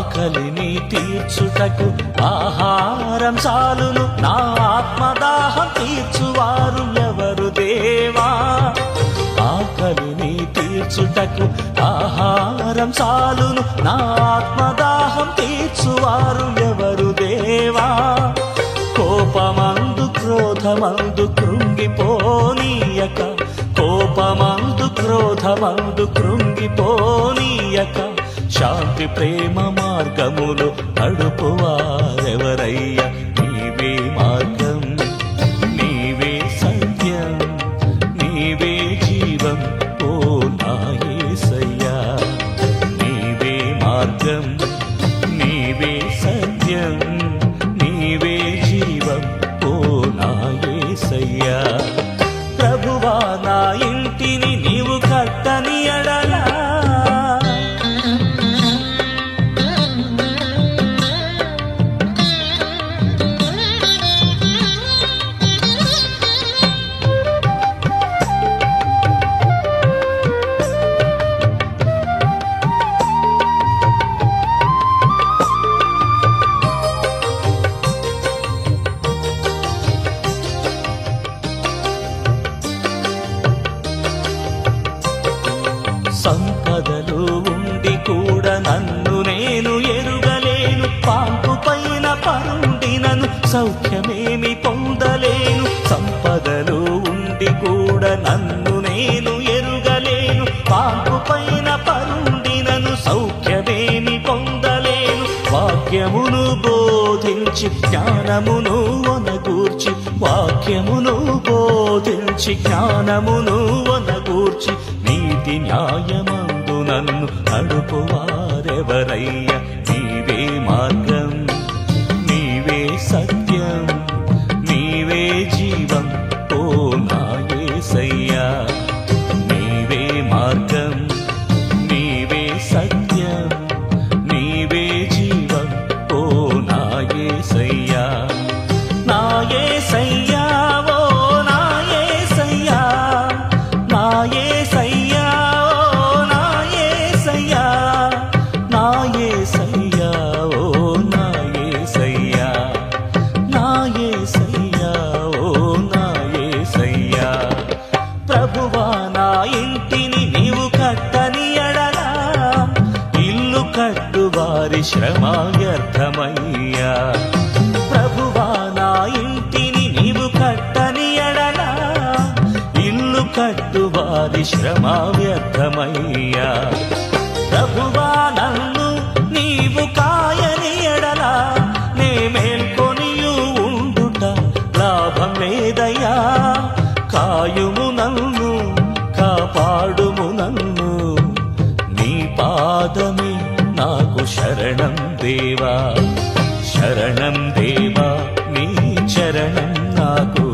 ఆకలిని తీర్చుటకు ఆహారం చాలును. నా ఆత్మదాహం తీర్చువారు ఎవరు దేవా? ఆకలిని తీర్చుటకు ఆహారం చాలును. నా ఆత్మదాహం తీర్చువారు ఎవరు దేవా? కోపమందు క్రోధమందు కృంగిపోనీయక. కోపమందు క్రోధమందు కృంగిపోనీయక. శాంతి ప్రేమ మార్గములు నడుపువారెవరయ్యా? నీవే మార్గం నీవే సత్యం నీవే జీవం ఓ నాయసయ్యా నీవే మార్గం నీవే సత్యం. సంపదలు ఉండి కూడా నన్ను నేను ఎరుగలేను. పాంపు పైన పరుండినను సౌఖ్యమేమి పొందలేను. సంపదలు ఉండి కూడా నన్ను నేను ఎరుగలేను. పాంపు పైన పరుండినను సౌఖ్యమేమి పొందలేను. వాక్యమును బోధించి జ్ఞానమును వనగూర్చి వాక్యమును బోధించి జ్ఞానమును వనగూర్చి. నీతి న్యాయమందు నన్ను నడుపువారెవరయ్య నీవే మార్గం వారి ప్రభువా నా ఇంటిని నీవు కట్టని ఎడలా. ఇల్లు కట్టు వారి శ్రమ వ్యర్థమయ్యా ప్రభువా నన్ను నీవు కాయని ఎడలా. నే మేల్కొనియు ఉండుట లాభం లేదయ్యా కాయుము నాకు శరణం దేవా శరణం దేవా నీ చరణం నాకు